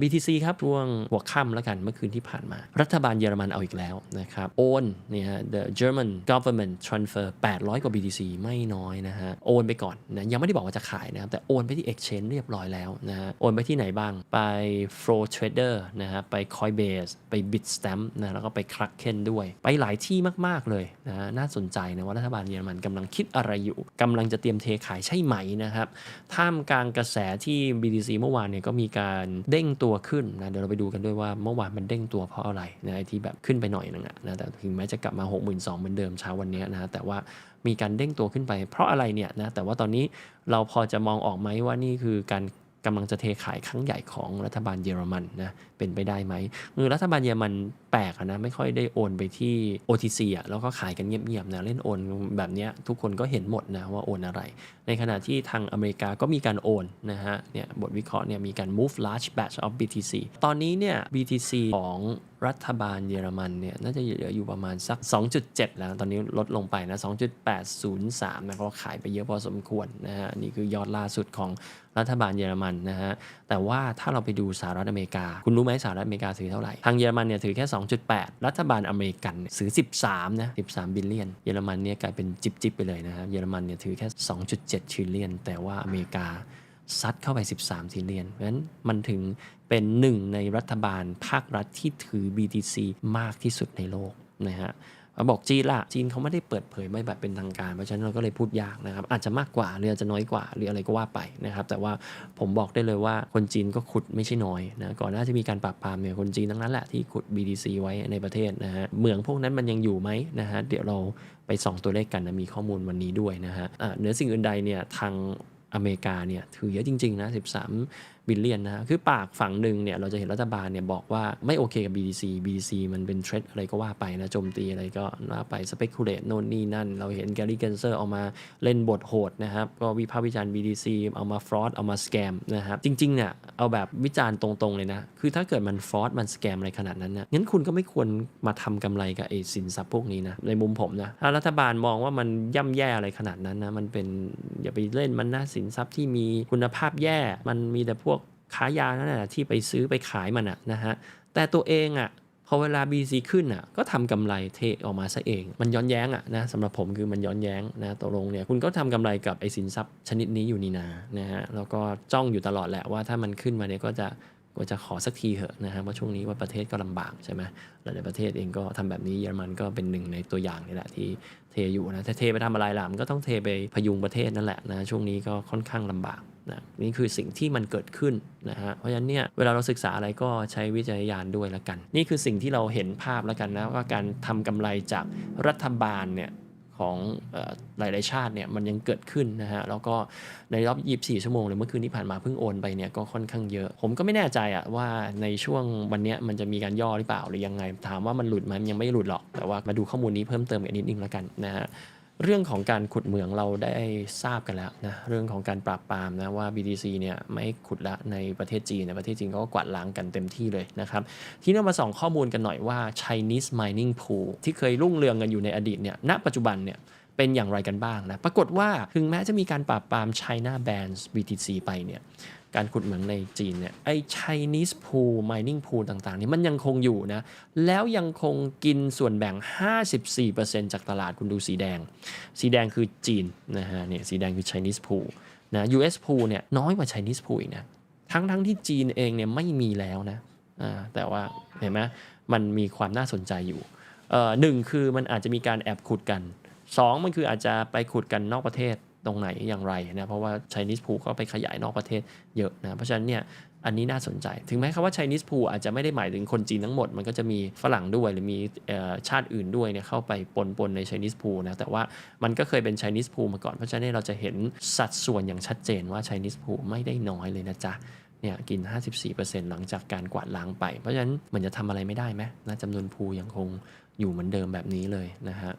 BTC ครับช่วงหัวค่ำแล้วกันเมื่อคืนที่ผ่านมา รัฐบาลเยอรมันเอาอีกแล้วนะครับ โอนเนี่ยฮะ the German government transfer 800 กว่า BTC ไม่น้อยนะฮะ โอนไปก่อนนะยังไม่ได้บอกว่าจะขายนะครับ แต่โอนไปที่ exchange เรียบร้อยแล้วนะฮะ โอนไปที่ไหนบ้าง ไป Flow Trader นะฮะ ไป Coinbase ไป Bitstamp นะแล้วก็ไป Kraken ด้วย ไปหลายที่มาก ๆ เลยนะฮะน่าสนใจนะว่ารัฐบาลเยอรมันกำลังคิดอะไรอยู่กำลังจะเตรียมเทขายใช่ไหมนะครับท่ามกลางกระแสที่ BTC เมื่อวานเนี่ยก็มีการเด้งตัวขึ้นนะเดี๋ยวเราไปดูกันด้วยว่าเมื่อวานมันเด้งตัวเพราะอะไรนะที่แบบขึ้นไปหน่อยนึงนะแต่ถึงแม้จะกลับมา 6 2 0 0 0เหมือนเดิมเช้าวันนี้นะแต่ว่ามีการเด้งตัวขึ้นไปเพราะอะไรเนี่ยนะแต่ว่าตอนนี้เราพอจะมองออกไหมว่านี่คือการ กำลังจะเทขายครั้งใหญ่ของรัฐบาลเยอรมันนะเป็นไปได้ไหมคือรัฐบาลเยอรมันแปลกนะไม่ค่อยได้โอนไปที่ OTC อะแล้วก็ขายกันเงียบๆนะเล่นโอนแบบนี้ทุกคนก็เห็นหมดนะว่าโอนอะไร ในขณะที่ทางอเมริกาก็มีการโอนนะฮะเนี่ยบทวิเคราะห์เนี่ยมีการ move large batch of BTC ตอนนี้เนี่ย BTC ของ รัฐบาลเยอรมันเนี่ยน่าจะเหลืออยู่ประมาณสัก 2.7 แล้ว ตอนนี้ลดลงไปนะ 2.803 นะก็ขายไปเยอะพอสมควรนะฮะนี่คือยอดล่าสุดของรัฐบาลเยอรมันนะฮะ แต่ว่าถ้าเราไปดูสหรัฐอเมริกา คุณรู้ไหมสหรัฐอเมริกาถือเท่าไหร่ ทางเยอรมันเนี่ยถือแค่ 2.8 รัฐบาลอเมริกันถือ 13 นะ 13 บิลเลียน เยอรมันเนี่ยกลายเป็นจิบจิบไปเลยนะฮะ เยอรมันเนี่ยถือแค่ 2.7ทริลเลียน แต่ว่าอเมริกา ซัดเข้าไป 13ทริลเลียนเพราะฉะนั้นมันถึงเป็นหนึ่งในรัฐบาลภาครัฐที่ถือ BTC มากที่สุดในโลกนะฮะมาบอกจีนละจีนเขาไม่ได้เปิดเผยไม่แบบเป็นทางการ เพราะฉะนั้นเราก็เลยพูดยากนะครับ อาจจะมากกว่าหรืออาจจะน้อยกว่าหรืออะไรก็ว่าไปนะครับ แต่ว่าผมบอกได้เลยว่าคนจีนก็ขุดไม่ใช่น้อยนะก่อนหน้าจะมีการปราบปรามเนี่ยคนจีนทั้งนั้นแหละที่ขุด BTC ไว้ในประเทศนะฮะเหมืองพวกนั้นมันยังอยู่ไหมนะฮะเดี๋ยวเราไปส่องตัวเลขกันนะมีข้อมูลวันนี้ด้วยนะฮะะเหนือสิ่งอื่นใดเนี่ยทาง อเมริกาเนี่ยถือเยอะจริง ๆ นะ 13 บิลเลียนนะคือปากฝั่งหนึ่งเนี่ยเราจะเห็นรัฐบาลเนี่ยบอกว่าไม่โอเคกับ BTC BTC มันเป็นเทรดอะไรก็ว่าไปนะโจมตีอะไรก็ว่าไป speculate โน่นนี่นั่น เราเห็นแกรี่เกนเซอร์เอามาเล่นบทโหดนะครับ ก็วิพากษ์วิจารณ์ BTC เอามาฟรอดเอามาสแกมนะครับ จริง ๆ เนี่ย เอาแบบวิจารณ์ตรง ๆ เลยนะ คือถ้าเกิดมันฟรอดมันสแกมอะไรขนาดนั้นนะงั้นคุณก็ไม่ควรมาทำกำไรกับไอ้สินทรัพย์พวกนี้นะในมุมผมนะถ้ารัฐบาลมองว่ามันย่ำแย่อะไรขนาดนั้นนะมันเป็นอย่าไปเล่นมันนะสินทรัพย์ที่มีคุณภาพแย่ มันมีแต่พวกค้ายานั่นแหละที่ไปซื้อไปขายมันอะนะฮะ แต่ตัวเองอะพอเวลา BC ขึ้นอะก็ทำกำไรเทออกมาซะเอง มันย้อนแย้งอะนะสำหรับผมคือมันย้อนแย้งนะตกลงเนี่ยคุณก็ทำกำไรกับไอ้สินทรัพย์ชนิดนี้อยู่นี่นานะฮะแล้วก็จ้องอยู่ตลอดแหละว่าถ้ามันขึ้นมาเนี่ยก็จะ ก็จะขอสักทีเหอะนะฮะว่าช่วงนี้ว่าประเทศก็ลำบากใช่ไหมหลายๆประเทศเองก็ทำแบบนี้เยอรมันก็เป็นหนึ่งในตัวอย่างนี่แหละที่เทอยู่นะถ้าเทไปทำอะไรล่ะมันก็ต้องเทไปพยุงประเทศนั่นแหละนะช่วงนี้ก็ค่อนข้างลำบากนะนี่คือสิ่งที่มันเกิดขึ้นนะฮะเพราะฉะนั้นเนี่ยเวลาเราศึกษาอะไรก็ใช้วิจารณญาณด้วยละกัน นี่คือสิ่งที่เราเห็นภาพล้วกันนะว่าการทำกำไรจากรัฐบาลเนี่ย ของอหลาย ๆ ชาติเนี่ยมันยังเกิดขึ้นนะฮะแล้วก็ในรอบ 24 ชั่วโมงเลยเมื่อคืนที่ผ่านมาเพิ่งโอนไปเนี่ยก็ค่อนข้างเยอะ ผมก็ไม่แน่ใจอะว่าในช่วงวันเนี้ยมันจะมีการย่อหรือเปล่าหรือยังไง ถามว่ามันหลุดไหมมันยังไม่หลุดหรอกแต่ว่ามาดูข้อมูลนี้เพิ่มเติมกันนิดนึงแล้วกันนะฮะ เรื่องของการขุดเหมืองเราได้ทราบกันแล้วนะเรื่องของการปราบปรามนะว่า BTC เนี่ยไม่ขุดละในประเทศจีนในประเทศจีนเขาก็กวาดล้างกันเต็มที่เลยนะครับทีนี้เรามาส่องข้อมูลกันหน่อยว่า Chinese mining pool ที่เคยรุ่งเรืองกันอยู่ในอดีตเนี่ยณปัจจุบันเนี่ยเป็นอย่างไรกันบ้างนะปรากฏว่าถึงแม้จะมีการปราบปราม China bans BTC ไปเนี่ย การขุดเหมืองในจีนเนี่ยไอ้ Chinese pool mining pool ต่างๆ นี่มันยังคงอยู่นะ แล้วยังคงกินส่วนแบ่ง 54%จากตลาดคุณดูสีแดง สีแดงคือจีนนะฮะเนี่ยสีแดงคือ Chinese pool นะ US pool เนี่ยน้อยกว่า Chinese pool อีกนะ ทั้งทั้งที่จีนเองเนี่ยไม่มีแล้วนะแต่ว่าเห็นไหมมันมีความน่าสนใจอยู่หนึ่งคือมันอาจจะมีการแอบขุดกันสองมันคืออาจจะไปขุดกันนอกประเทศ ตรงไหนอย่างไรนะเพราะว่า Chinese pool ก็ไปขยายนอกประเทศเยอะนะเพราะฉะนั้นเนี่ยอันนี้น่าสนใจ ถึงแม้คำว่า Chinese pool อาจจะไม่ได้หมายถึงคนจีนทั้งหมด มันก็จะมีฝรั่งด้วยหรือมีออชาติอื่นด้วยเนี่ยเข้าไปปนปนใน Chinese pool นะแต่ว่ามันก็เคยเป็น Chinese pool มาก่อน เพราะฉะนั้นเราจะเห็นสัดส่วนอย่างชัดเจนว่า Chinese pool ไม่ได้น้อยเลยนะจ๊ะเนี่ยกิน 54%หลังจากการกวาดล้างไป เพราะฉะนั้นมันจะทำอะไรไม่ได้ไหมนะจำนวนพูยังคงอยู่เหมือนเดิมแบบนี้เลยนะฮะ